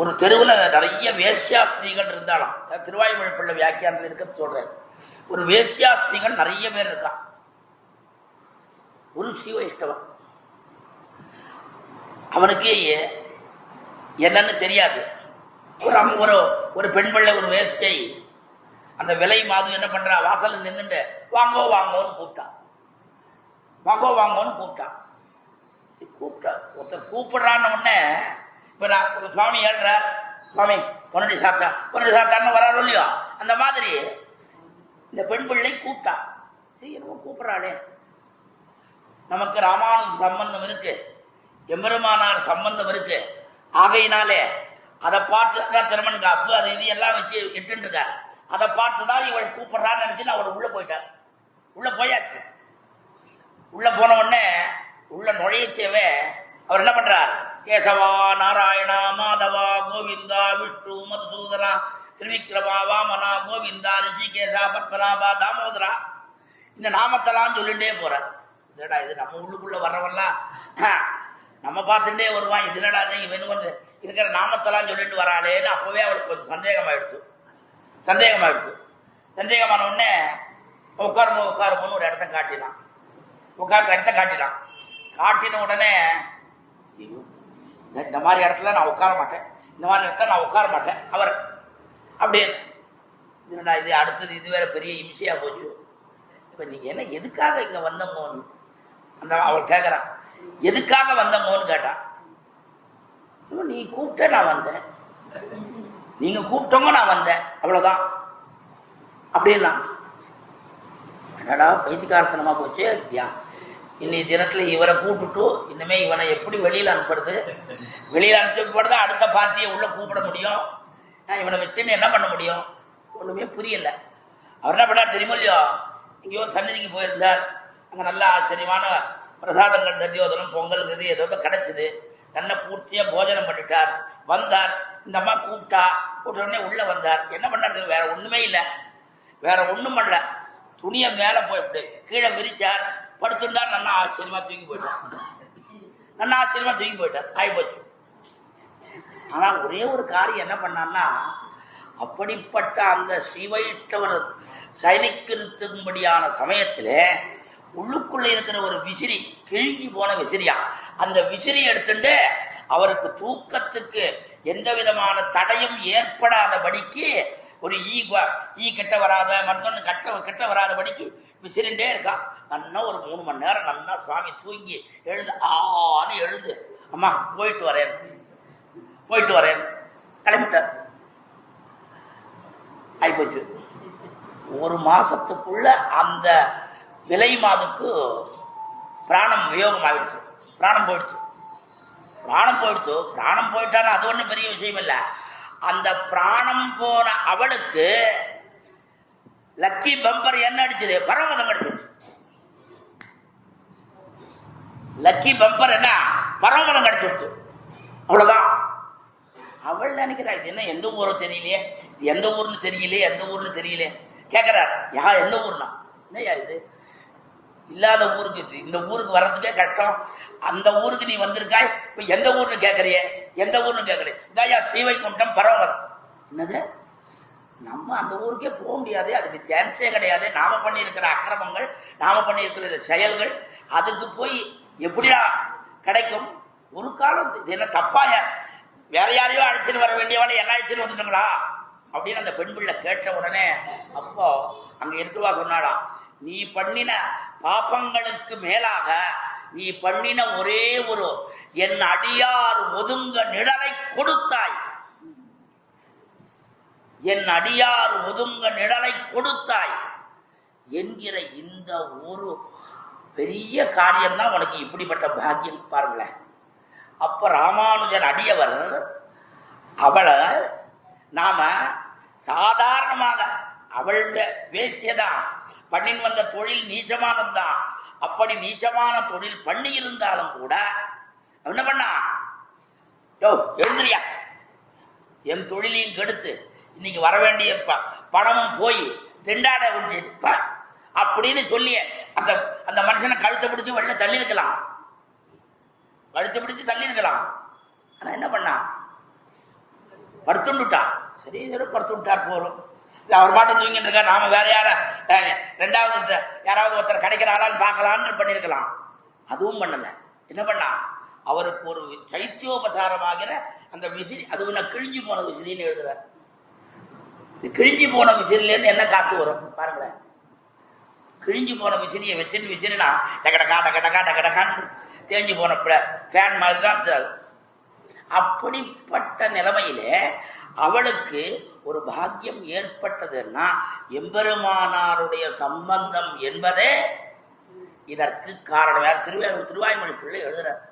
ஒரு தெருவில் நிறைய வேஷ்யாஸ்திரிகள் இருந்தாலும். திருவாயுமொழி பிள்ளை வியாக்கியானத்தில் இருக்க சொல்கிறேன் ஒரு வேஷ்யாஸ்திரிகள் நிறைய பேர் இருக்கான் ஒரு சிவ இஷ்டவம் அவனுக்கு என்னன்னு தெரியாது. ஒரு ஒரு ஒரு பெண் பிள்ளை ஒரு வேசியை அந்த விலை மாது என்ன பண்ணுறா வாசலில் நின்றுட்டு வாங்கோ வாங்கோன்னு கூப்பிட்டான் வாங்கோ வாங்கோன்னு கூப்பிட்டான் கூப்பிட்டா. ஒருத்தர் கூப்பிடுறான்னு உடனே இப்போ நான் ஒரு சுவாமி ஏழ்றார். சுவாமி பொன்னடி சாத்தா. பொன்னடி சாத்தான்னு வராரோ இல்லையோ? அந்த மாதிரி இந்த பெண் பிள்ளை கூப்பிட்டா. சரி என்னமோ கூப்பிட்றாளே. நமக்கு ராமானுஜ சம்பந்தம் இருக்கு. எம்பெருமானார் சம்பந்தம் இருக்கு. ஆகையினாலே அதை பார்த்து தான் திருமண் காப்பு அது இது எல்லாம் வச்சு இட்டுருக்கார் அதை பார்த்து தான் இவள் கூப்பிட்றான்னு நினச்சி நான் அவள் உள்ளே போயிட்டார் உள்ளே போயாச்சு. உள்ள போன உடனே உள்ள நுழையத்தேவே அவர் என்ன பண்ணுறார் கேசவா நாராயணா மாதவா கோவிந்தா விஷ்ணு மதுசூதனா திருவிக்ரமா வாமனா கோவிந்தா ரிஷிகேசா பத்மநாபா தாமோதரா. இந்த நாமத்தெல்லாம் சொல்லிட்டே போறார் இதடா இது நம்ம உள்ளுக்குள்ளே வர்றவெல்லாம் ஆ, நம்ம பார்த்துட்டே வருவான். இது என்னடா இவன் வந்து இருக்கிற நாமத்தெல்லாம் சொல்லிட்டு வராளேன்னு அப்போவே அவளுக்கு கொஞ்சம் சந்தேகமாயிடுச்சு சந்தேகமாயிடுச்சு சந்தேகமான உடனே உட்காருமோ உட்காருமோன்னு ஒரு இடத்த காட்டினான். உட்கார்ந்த இடத்த காட்டினான். காட்டின உடனே ஐயோ, இந்த- இந்த மாதிரி இடத்துல நான் உட்கார மாட்டேன். இந்த மாதிரி இடத்துல நான் உட்கார மாட்டேன். அவர் அப்படியே இதுடா இது அடுத்தது இது வேற பெரிய இம்சையாக போச்சு. இப்போ நீங்கள் என்ன எதுக்காக இங்கே வந்தமோன்னு அந்த அவள் கேட்குறான் எதுக்காக வந்தமோன்னு கேட்டான் நீ கூப்பிட்ட நான் வந்தேன். நீங்கள் கூப்பிட்டவங்க நான் வந்தேன். அவ்வளோதான் அப்படின்னா என்னடா பைத்தியகாரத்தனமாக போச்சு இன்னைய தினத்தில் இவரை கூப்பிட்டு இன்னுமே இவனை எப்படி வெளியில் அனுப்புறது? வெளியில் அனுப்பப்படுறது அடுத்த பார்ட்டியை உள்ளே கூப்பிட முடியும். நான் இவனை வச்சுன்னு என்ன பண்ண முடியும்? ஒன்றுமே புரியல. அவர் என்ன பண்ணார் தெரியுமோ இல்லையோ? இங்கேயோ சன்னதிக்கு போயிருந்தார். அங்கே நல்ல ஆச்சரியமான பிரசாதங்கள் தரியோதனம் பொங்கல் இது ஏதோ கிடச்சிது. நல்ல பூர்த்தியாக போஜனம் பண்ணிட்டார். வந்தார். இந்த அம்மா கூப்பிட்டா உடனே உள்ளே வந்தார். என்ன பண்ணுறது வேற ஒன்றுமே இல்லை. வேற ஒன்றும் பண்ணல. துணியை மேலே போய் இப்படி கீழே விரிச்சார். படுத்துட்டா நல்லா ஆச்சரியமா தூக்கி போயிட்டான் நல்லா ஆச்சரியமா தூக்கி போயிட்டார் ஆகி போச்சு. ஆனா ஒரே ஒரு காரியம் என்ன பண்ணான்னா அப்படிப்பட்ட அந்த ஸ்ரீவைஷ்ணவர் சயனிக்கிருத்தும்படியான சமயத்தில் உள்ளுக்குள்ளே இருக்கிற ஒரு விசிறி கிழுங்கி போன விசிறியா? அந்த விசிறி எடுத்துட்டு அவருக்கு தூக்கத்துக்கு எந்த விதமான தடையும் ஏற்படாதபடிக்கு ஒரு ஈ ஈ கிட்ட வராத மற்றொன்று கட்ட கிட்ட வராதபடிக்கு விசிறிண்டே இருக்கான் நல்லா ஒரு மூணு மணி நேரம் நல்லா சுவாமி தூங்கி எழுந்து ஆன்னு எழுது அம்மா போயிட்டு வரேன். போயிட்டு வரேன். கிளம்பிட்டார். ஆகிப்போச்சு ஒரு மாசத்துக்குள்ள அந்த விலை மாதுக்கு பிராணம் வியோகம் ஆகிடுச்சு பிராணம் போயிடுச்சு. பிராணம் போயிடுச்சு. பிராணம் போயிட்டான்னு அது ஒன்றும் பெரிய விஷயம் இல்லை. அந்த பிராணம் போன அவளுக்கு லக்கி பம்பர் என்ன அடிச்சது? பரமதம் அடிச்சது லக்கி பம்பர் என்ன? பரமதம் அடிச்சிடுச்சு அவ்வளவுதான். அவள் நினைக்கிறா இது என்ன எந்த ஊரோ தெரியலையே. எந்த ஊர்னு தெரியலையே எந்த ஊர்னு தெரியலையே. கேட்கிறார் யா எந்த ஊர்னா? என்னையா இது? இல்லாத ஊருக்கு இந்த ஊருக்கு வர்றதுக்கே கஷ்டம். அந்த ஊருக்கு நீ வந்திருக்காய் இப்போ எந்த ஊர்னு கேட்கறியே எந்த ஊர்னு கேட்கறிய இதாயா ஸ்ரீவைகுண்டம் பரவரம் என்னது? நம்ம அந்த ஊருக்கே போக முடியாது அதுக்கு சான்ஸே கிடையாது. நாம பண்ணியிருக்கிற அக்கிரமங்கள் நாம பண்ணியிருக்கிற செயல்கள் அதுக்கு போய் எப்படியா கிடைக்கும்? ஒரு காலம் இது என்ன தப்பாய வேற யாரையோ அழைச்சிட்டு வர வேண்டியவளை என்ன அழைச்சிட்டு வந்துட்டுங்களா? அப்படின்னு அந்த பெண் பிள்ளை கேட்ட உடனே அப்போ அங்க இருக்குவா சொன்னாடா நீ பண்ணின பாப்பங்களுக்கு மேலாக நீ பண்ணின ஒரே ஒரு என் அடியார் ஒதுங்க நிழலை கொடுத்தாய். என் அடியார் ஒதுங்க நிழலை கொடுத்தாய் என்கிற இந்த ஒரு பெரிய காரியம்தான் உனக்கு இப்படிப்பட்ட பாக்கியம் பாருங்களேன். அப்ப ராமானுஜன் அடியவர் அவளை நாம சாதாரணமாக அவள் வேஷ்டியதான். பண்ணின் வந்த தொழில் நீச்சமானதுதான் அப்படி நீச்சமான தொழில் பண்ணி இருந்தாலும் கூட என்ன பண்ணா? யோ எழுந்துறியா என் தொழிலையும் கெடுத்து இன்னைக்கு வர வேண்டிய ப- பணமும் போய் திண்டாட விட்டுப்ப அப்படின்னு சொல்லி அந்த அந்த மனுஷனை கழுத்தை பிடிச்சி வெளில தள்ளி இருக்கலாம் கழுத்தை பிடிச்சி தள்ளி இருக்கலாம் ஆனால் என்ன பண்ணா? படுத்துண்டுட்டா. சரி சரி படுத்துட்டார் போறோம் அவர் பாட்டு தூங்கிட்டு இருக்கார் நாம வேற யார ரெண்டாவது யாராவது ஒருத்தர் கிடைக்கிறாரான்னு பார்க்கலான்னு பண்ணியிருக்கலாம் அதுவும் பண்ணல. என்ன பண்ணா? அவருக்கு ஒரு சைத்தியோபசாரமாகிற அந்த விசிறி அது நான் கிழிஞ்சு போன விசிறின்னு எழுதுறார் இந்த கிழிஞ்சு போன விசிறிலேருந்து என்ன காத்து வரும்? பாருங்களேன். கிழிஞ்சு போன விசிறியை வச்சுன்னு விசிறினா டக்கடக்கா டக்கடக்கா டக்கடக்கான்னு தேஞ்சு போன ஃபேன் மாதிரி தான் அப்படிப்பட்ட நிலைமையிலே அவளுக்கு ஒரு பாக்கியம் ஏற்பட்டதுன்னா எம்பெருமானாருடைய சம்பந்தம் என்பதே இதற்கு காரணம். யார் திருவாய் திருவாய்மொழி பிள்ளை எழுதுறார்.